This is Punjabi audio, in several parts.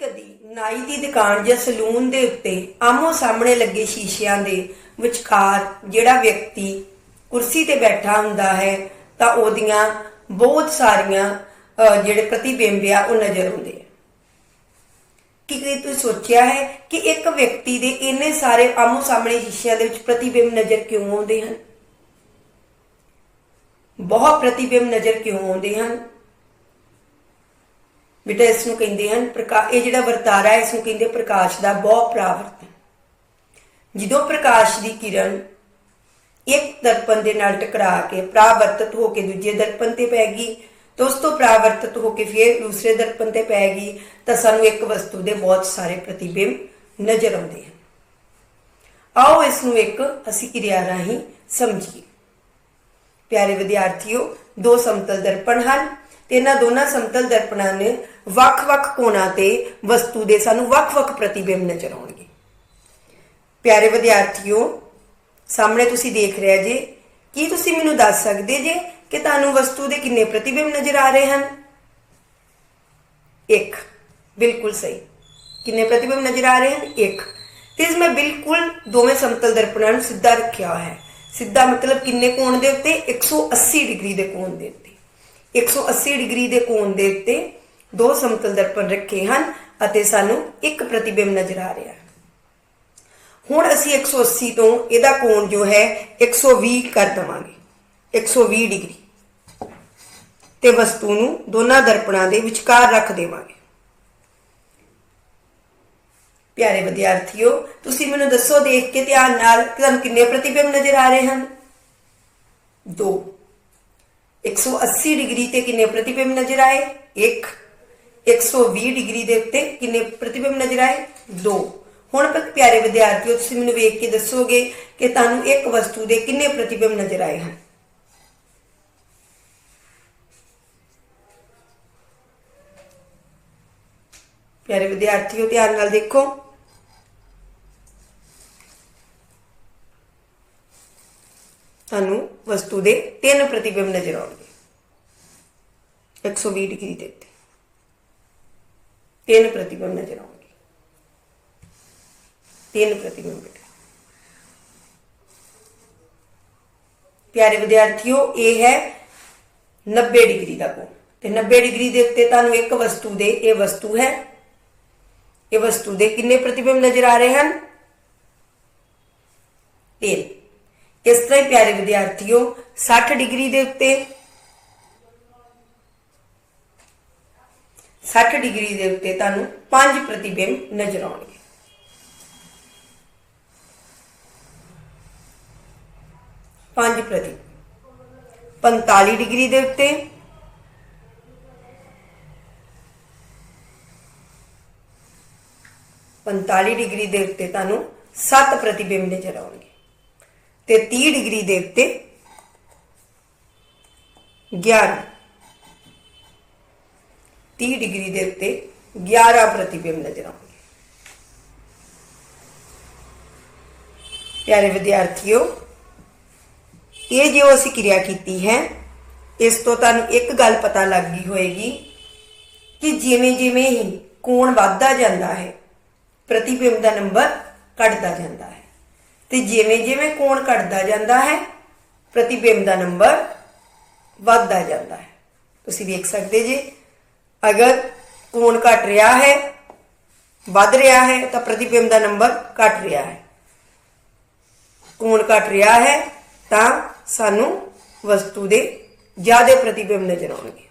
ਕਦੀ ਨਾਈ ਦੀ ਦੁਕਾਨ ਜਾਂ ਸਲੂਨ ਦੇ ਉੱਤੇ ਆਮੋ ਸਾਹਮਣੇ ਲੱਗੇ ਸ਼ੀਸ਼ਿਆਂ ਦੇ ਵਿਚਕਾਰ ਜਿਹੜਾ ਵਿਅਕਤੀ ਕੁਰਸੀ ਤੇ ਬੈਠਾ ਹੁੰਦਾ ਹੈ, ਤਾਂ ਉਹਦੀਆਂ ਬਹੁਤ ਸਾਰੀਆਂ ਜਿਹੜੇ ਪ੍ਰਤੀਬਿੰਬ ਆ, ਉਹ ਨਜ਼ਰ ਆਉਂਦੇ ਆ। ਕੀ ਕਦੇ ਤੁਸੀਂ ਸੋਚਿਆ ਹੈ ਕਿ ਇੱਕ ਵਿਅਕਤੀ ਦੇ ਇੰਨੇ ਸਾਰੇ ਆਮੋ ਸਾਹਮਣੇ ਸ਼ੀਸ਼ਿਆਂ ਦੇ ਵਿੱਚ ਪ੍ਰਤੀਬਿੰਬ ਨਜ਼ਰ ਕਿਉਂ ਆਉਂਦੇ ਹਨ? ਬਹੁਤ ਪ੍ਰਤੀਬਿੰਬ ਨਜ਼ਰ ਕਿਉਂ ਆਉਂਦੇ ਹਨ? ਬੇਟਾ ਇਸ ਨੂੰ ਕਹਿੰਦੇ ਹਨ, ਪ੍ਰਕਾ, ਇਹ ਜਿਹੜਾ ਵਰਤਾਰਾ ਇਸ ਨੂੰ ਕਹਿੰਦੇ ਪ੍ਰਕਾਸ਼ ਦਾ ਬਹੁ ਪ੍ਰਾਵਰਤ ਜਦੋਂ ਪ੍ਰਕਾਸ਼ ਦੀ ਕਿਰਨ ਇੱਕ ਦਰਪਣ ਦੇ ਨਾਲ ਟਕਰਾ ਕੇ ਪ੍ਰਾਵਰਤਤ ਹੋ ਕੇ ਦੂਜੇ ਦਰਪਣ ਤੇ ਪੈ ਗਈ, ਤੇ ਉਸ ਤੋਂ ਪ੍ਰਾਵਰਤਤ ਹੋ ਕੇ ਫਿਰ ਦੂਸਰੇ ਦਰਪਣ ਤੇ ਪੈ ਗਈ, ਤਾਂ ਸਾਨੂੰ ਇੱਕ ਵਸਤੂ ਦੇ ਬਹੁਤ ਸਾਰੇ ਪ੍ਰਤੀਬਿੰਬ ਨਜ਼ਰ ਆਉਂਦੇ ਹਨ। ਆਓ ਇਸ ਨੂੰ ਇੱਕ ਅਸੀਂ ਕਿਰਿਆ ਰਾਹੀਂ ਸਮਝੀਏ। ਪਿਆਰੇ ਵਿਦਿਆਰਥੀਓ, ਦੋ ਸਮਤਲ ਦਰਪਣ ਹਨ ਤੇ ਇਹਨਾਂ ਦੋਨਾਂ ਸਮਤਲ ਦਰਪਣਾਂ ਨੇ ਵੱਖ-ਵੱਖ ਕੋਣਾਂ ਤੇ ਵਸਤੂ ਦੇ ਸਾਨੂੰ ਵੱਖ-ਵੱਖ ਪ੍ਰਤੀਬਿੰਬ ਨਜ਼ਰ ਆਉਣਗੇ। ਪਿਆਰੇ ਵਿਦਿਆਰਥੀਓ, ਸਾਹਮਣੇ ਤੁਸੀਂ ਦੇਖ ਰਹੇ ਜੇ, ਕੀ ਤੁਸੀਂ ਮੈਨੂੰ ਦੱਸ ਸਕਦੇ ਜੇ ਕਿ ਤੁਹਾਨੂੰ ਵਸਤੂ ਦੇ ਕਿੰਨੇ ਪ੍ਰਤੀਬਿੰਬ ਨਜ਼ਰ ਆ ਰਹੇ ਹਨ? ਇੱਕ, ਬਿਲਕੁਲ ਸਹੀ। ਕਿੰਨੇ ਪ੍ਰਤੀਬਿੰਬ ਨਜ਼ਰ ਆ ਰਹੇ ਹਨ? ਇੱਕ। ਤੇ ਇਸ ਮੈਂ ਬਿਲਕੁਲ ਦੋਵੇਂ ਸਮਤਲ ਦਰਪਣਾਂ ਨੂੰ ਸਿੱਧਾ ਰੱਖਿਆ ਹੋਇਆ ਹੈ। ਸਿੱਧਾ ਮਤਲਬ ਕਿੰਨੇ ਕੋਣ ਦੇ ਉੱਤੇ? 180 ਡਿਗਰੀ ਦੇ ਕੋਣ ਦੇ ਉੱਤੇ। 180 ਡਿਗਰੀ ਦੇ ਕੋਣ ਦੇ ਉੱਤੇ ਦੋ ਸਮਤਲ ਦਰਪਣ ਰੱਖੇ ਹਨ ਅਤੇ ਸਾਨੂੰ ਇੱਕ ਪ੍ਰਤੀਬਿੰਬ ਨਜ਼ਰ ਆ ਰਿਹਾ ਹੈ। ਹੁਣ ਅਸੀਂ 180 ਤੋਂ ਇਹਦਾ ਕੋਣ ਜੋ ਹੈ 120 ਕਰ ਦਵਾਂਗੇ। 120 ਡਿਗਰੀ। ਤੇ ਵਸਤੂ ਨੂੰ ਦੋਨਾਂ ਦਰਪਣਾਂ ਦੇ ਵਿਚਕਾਰ ਰੱਖ ਦੇਵਾਂਗੇ। ਪਿਆਰੇ ਵਿਦਿਆਰਥੀਓ, ਤੁਸੀਂ ਮੈਨੂੰ ਦੱਸੋ ਦੇਖ ਕੇ ਧਿਆਨ ਨਾਲ ਕਿ ਤੁਹਾਨੂੰ ਕਿੰਨੇ ਪ੍ਰਤੀਬਿੰਬ ਨਜ਼ਰ ਆ ਰਹੇ ਹਨ? ਦੋ। 180 ਡਿਗਰੀ ਤੇ ਕਿੰਨੇ ਪ੍ਰਤੀਬਿੰਬ ਨਜ਼ਰ ਆਏ? 1 120 ਡਿਗਰੀ ਦੇ ਉੱਤੇ ਕਿੰਨੇ ਪ੍ਰਤੀਬਿੰਬ ਨਜ਼ਰ ਆਏ? 2 ਹੁਣ ਪ- ਪਿਆਰੇ ਵਿਦਿਆਰਥੀਓ, ਤੁਸੀਂ ਮੈਨੂੰ ਵੇਖ ਕੇ ਦੱਸੋਗੇ ਕਿ ਤੁਹਾਨੂੰ ਇੱਕ ਵਸਤੂ ਦੇ ਕਿੰਨੇ ਪ੍ਰਤੀਬਿੰਬ ਨਜ਼ਰ ਆਏ ਹਨ? ਪਿਆਰੇ ਵਿਦਿਆਰਥੀਓ, ਧਿਆਨ ਨਾਲ ਦੇਖੋ। ਤੁਹਾਨੂੰ ਵਸਤੂ ਦੇ ਤਿੰਨ ਪ੍ਰਤੀਬਿੰਬ ਨਜ਼ਰ ਆਉਣਗੇ। 120 ਡਿਗਰੀ ਦੇ ਉੱਤੇ ਤਿੰਨ ਪ੍ਰਤੀਬਿੰਬ ਨਜ਼ਰ ਆਉਣਗੇ ਤਿੰਨ ਪ੍ਰਤੀਬਿੰਬ ਬੇਟਾ ਪਿਆਰੇ ਵਿਦਿਆਰਥੀਓ ਇਹ ਹੈ 90 ਡਿਗਰੀ ਦਾ ਕੋਣ ਤੇ 90 ਡਿਗਰੀ ਦੇ ਉੱਤੇ ਤੁਹਾਨੂੰ ਇੱਕ ਵਸਤੂ ਦੇ ਇਹ ਵਸਤੂ ਹੈ ਇਹ ਵਸਤੂ ਦੇ ਕਿੰਨੇ ਪ੍ਰਤੀਬਿੰਬ ਨਜ਼ਰ ਆ ਰਹੇ ਹਨ ਤਿੰਨ ਇਸ ਤਰ੍ਹਾਂ ਹੀ ਪਿਆਰੇ ਵਿਦਿਆਰਥੀਓ 60 ਡਿਗਰੀ ਦੇ ਉੱਤੇ 60 ਡਿਗਰੀ ਦੇ ਉੱਤੇ ਤੁਹਾਨੂੰ ਪੰਜ ਪ੍ਰਤੀਬਿੰਬ ਨਜ਼ਰ ਆਉਣਗੇ। ਪੰਜ ਪ੍ਰਤੀ 45 ਡਿਗਰੀ ਦੇ ਉੱਤੇ। ਪੰਤਾਲੀ ਡਿਗਰੀ ਦੇ ਉੱਤੇ ਤੁਹਾਨੂੰ 7 ਪ੍ਰਤੀਬਿੰਬ ਨਜ਼ਰ ਆਉਣਗੇ। ਤੇ 30 ਡਿਗਰੀ ਦੇ ਉੱਤੇ 11 30 ਡਿਗਰੀ ਦੇ ਉੱਤੇ 11 ਪ੍ਰਤੀਬਿੰਬ ਨਜ਼ਰ ਆਉਂਦੇ ਪਿਆਰੇ ਵਿਦਿਆਰਥੀਓ, ਇਹ ਜੋ ਅਸੀਂ ਕਿਰਿਆ ਕੀਤੀ ਹੈ, ਇਸ ਤੋਂ ਤੁਹਾਨੂੰ ਇੱਕ ਗੱਲ ਪਤਾ ਲੱਗ ਗਈ ਹੋਏਗੀ ਕਿ ਜਿਵੇਂ ਜਿਵੇਂ ਹੀ ਕੋਣ ਵੱਧਦਾ ਜਾਂਦਾ ਹੈ, ਪ੍ਰਤੀਬਿੰਬ ਦਾ ਨੰਬਰ ਘਟਦਾ ਜਾਂਦਾ ਹੈ। ਤੇ ਜਿਵੇਂ ਜਿਵੇਂ ਕੋਣ ਘਟਦਾ ਜਾਂਦਾ ਹੈ, ਪ੍ਰਤੀਬਿੰਬ ਦਾ ਨੰਬਰ ਵੱਧਦਾ ਜਾਂਦਾ ਹੈ। ਤੁਸੀਂ ਵੇਖ ਸਕਦੇ ਜੇ ਅਗਰ ਕੋਣ ਘਟ ਰਿਹਾ ਹੈ ਵੱਧ ਰਿਹਾ ਹੈ ਤਾਂ ਪ੍ਰਤੀਬਿੰਬ ਦਾ ਨੰਬਰ ਘਟ ਰਿਹਾ ਹੈ ਕੋਣ ਘਟ ਰਿਹਾ ਹੈ ਤਾਂ ਸਾਨੂੰ ਵਸਤੂ ਦੇ ਜ਼ਿਆਦਾ ਪ੍ਰਤੀਬਿੰਬ ਨਜ਼ਰ ਆਉਣਗੇ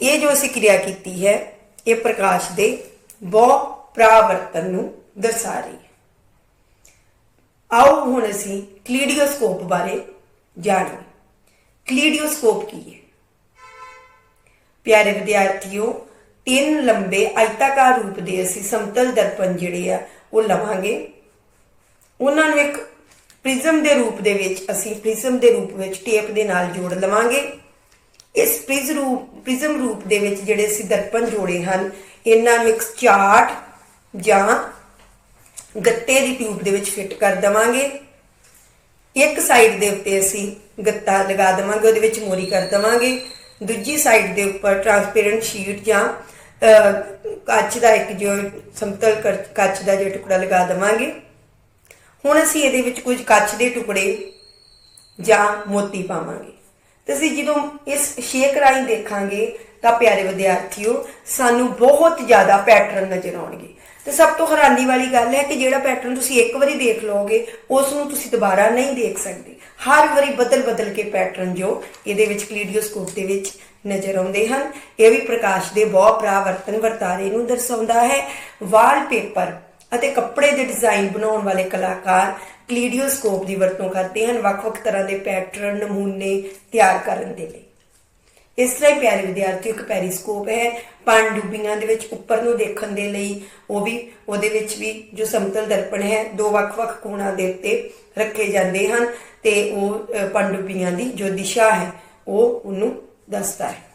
ਇਹ ਜੋ ਅਸੀਂ ਕਿਰਿਆ ਕੀਤੀ ਹੈ ਇਹ ਪ੍ਰਕਾਸ਼ ਦੇ ਬਹੁ ਪ੍ਰਾਵਰਤਨ ਨੂੰ ਦਰਸਾ ਰਹੀ ਹੈ ਆਓ ਹੁਣ ਅਸੀਂ ਕਲੀਡੀਓਸਕੋਪ ਬਾਰੇ ਜਾਣੀਏ ਕਲੀਡੀਓਸਕੋਪ ਕੀ ਹੈ? ਪਿਆਰੇ ਵਿਦਿਆਰਥੀਓ, ਤਿੰਨ ਲੰਬੇ ਆਇਤਾਕਾਰ ਰੂਪ ਦੇ ਅਸੀਂ ਸਮਤਲ ਦਰਪਣ ਜਿਹੜੇ ਆ, ਉਹ ਲਵਾਂਗੇ। ਉਹਨਾਂ ਨੂੰ ਇੱਕ ਪ੍ਰਿਜ਼ਮ ਦੇ ਰੂਪ ਦੇ ਵਿੱਚ, ਅਸੀਂ ਪ੍ਰਿਜ਼ਮ ਦੇ ਰੂਪ ਵਿੱਚ ਟੇਪ ਦੇ ਨਾਲ ਜੋੜ ਲਵਾਂਗੇ। ਇਸ ਪ੍ਰਿਜ਼ ਰੂਪ, ਪ੍ਰਿਜ਼ਮ ਰੂਪ ਦੇ ਵਿੱਚ ਜਿਹੜੇ ਅਸੀਂ ਦਰਪਣ ਜੋੜੇ ਹਨ, ਇਹਨਾਂ ਨੂੰ ਇੱਕ ਚਾਰਟ ਜਾਂ ਗੱਤੇ ਦੀ ਟਿਊਬ ਦੇ ਵਿੱਚ ਫਿੱਟ ਕਰ ਦਵਾਂਗੇ। ਇੱਕ ਸਾਈਡ ਦੇ ਉੱਤੇ ਅਸੀਂ ਗੱਤਾ ਲਗਾ ਦੇਵਾਂਗੇ ਉਹਦੇ ਵਿੱਚ ਮੋਰੀ ਕਰ ਦੇਵਾਂਗੇ। ਦੂਜੀ ਸਾਈਡ ਦੇ ਉੱਪਰ ਟ੍ਰਾਂਸਪੇਰੈਂਟ ਸ਼ੀਟ ਜਾਂ ਅਹ, ਕੱਚ ਦਾ ਇੱਕ ਜੋ ਸਮਤਲ ਕਰ- ਕੱਚ ਦਾ ਜੋ ਟੁਕੜਾ ਲਗਾ ਦੇਵਾਂਗੇ। ਹੁਣ ਅਸੀਂ ਇਹਦੇ ਵਿੱਚ ਕੁਝ ਕੱਚ ਦੇ ਟੁਕੜੇ ਜਾਂ ਮੋਤੀ ਪਾਵਾਂਗੇ। ਤੇ ਅਸੀਂ ਜਦੋਂ ਇਸ ਸ਼ੇਕ ਰਾਹੀਂ ਦੇਖਾਂਗੇ ਤਾਂ ਪਿਆਰੇ ਵਿਦਿਆਰਥੀਓ ਸਾਨੂੰ ਬਹੁਤ ਜ਼ਿਆਦਾ ਪੈਟਰਨ ਨਜ਼ਰ ਆਉਣਗੇ। ਤੇ ਸਭ ਤੋਂ ਹੈਰਾਨੀ ਵਾਲੀ ਗੱਲ ਹੈ ਕਿ ਜਿਹੜਾ ਪੈਟਰਨ ਤੁਸੀਂ ਇੱਕ ਵਾਰੀ ਦੇਖ ਲਓਗੇ, ਉਸ ਨੂੰ ਤੁਸੀਂ ਦੁਬਾਰਾ ਨਹੀਂ ਦੇਖ ਸਕਦੇ। ਹਰ ਵਾਰੀ ਬਦਲ ਬਦਲ ਕੇ ਪੈਟਰਨ ਜੋ ਇਹਦੇ ਵਿੱਚ ਕਲੀਡੀਓਸਕੋਪ ਦੇ ਵਿੱਚ ਨਜ਼ਰ ਆਉਂਦੇ ਹਨ। ਇਹ ਵੀ ਪ੍ਰਕਾਸ਼ ਦੇ ਬਹੁ ਪ੍ਰਾਵਰਤਨ ਵਰਤਾਰੇ ਨੂੰ ਦਰਸਾਉਂਦਾ ਹੈ। ਵਾਲਪੇਪਰ ਅਤੇ ਕੱਪੜੇ ਦੇ ਡਿਜ਼ਾਈਨ ਬਣਾਉਣ ਵਾਲੇ ਕਲਾਕਾਰ ਕਲੀਡੀਓਸਕੋਪ ਦੀ ਵਰਤੋਂ ਕਰਦੇ ਹਨ। ਵੱਖ-ਵੱਖ ਤਰ੍ਹਾਂ ਦੇ ਪੈਟਰਨ, ਨਮੂਨੇ ਤਿਆਰ ਕਰਨ ਦੇ ਲਈ। ਇਸ ਤਰ੍ਹਾਂ ਹੀ ਪਿਆਰੇ ਵਿਦਿਆਰਥੀਓ ਇੱਕ ਪੈਰੀਸਕੋਪ ਹੈ। ਪਣਡੁੱਬੀਆਂ ਦੇ ਵਿੱਚ ਉੱਪਰ ਨੂੰ ਦੇਖਣ ਦੇ ਲਈ ਉਹ ਵੀ ਉਹਦੇ ਵਿੱਚ ਵੀ ਜੋ ਸਮਤਲ ਦਰਪਣ ਹੈ ਦੋ ਵੱਖ-ਵੱਖ ਕੋਣਾਂ ਦੇ ਉੱਤੇ ਰੱਖੇ ਜਾਂਦੇ ਹਨ ਤੇ ਉਹ ਅ, ਪਣਡੁੱਬੀਆਂ ਦੀ ਜੋ ਦਿਸ਼ਾ ਹੈ ਉਹ ਉਹਨੂੰ ਦੱਸਦਾ ਹੈ।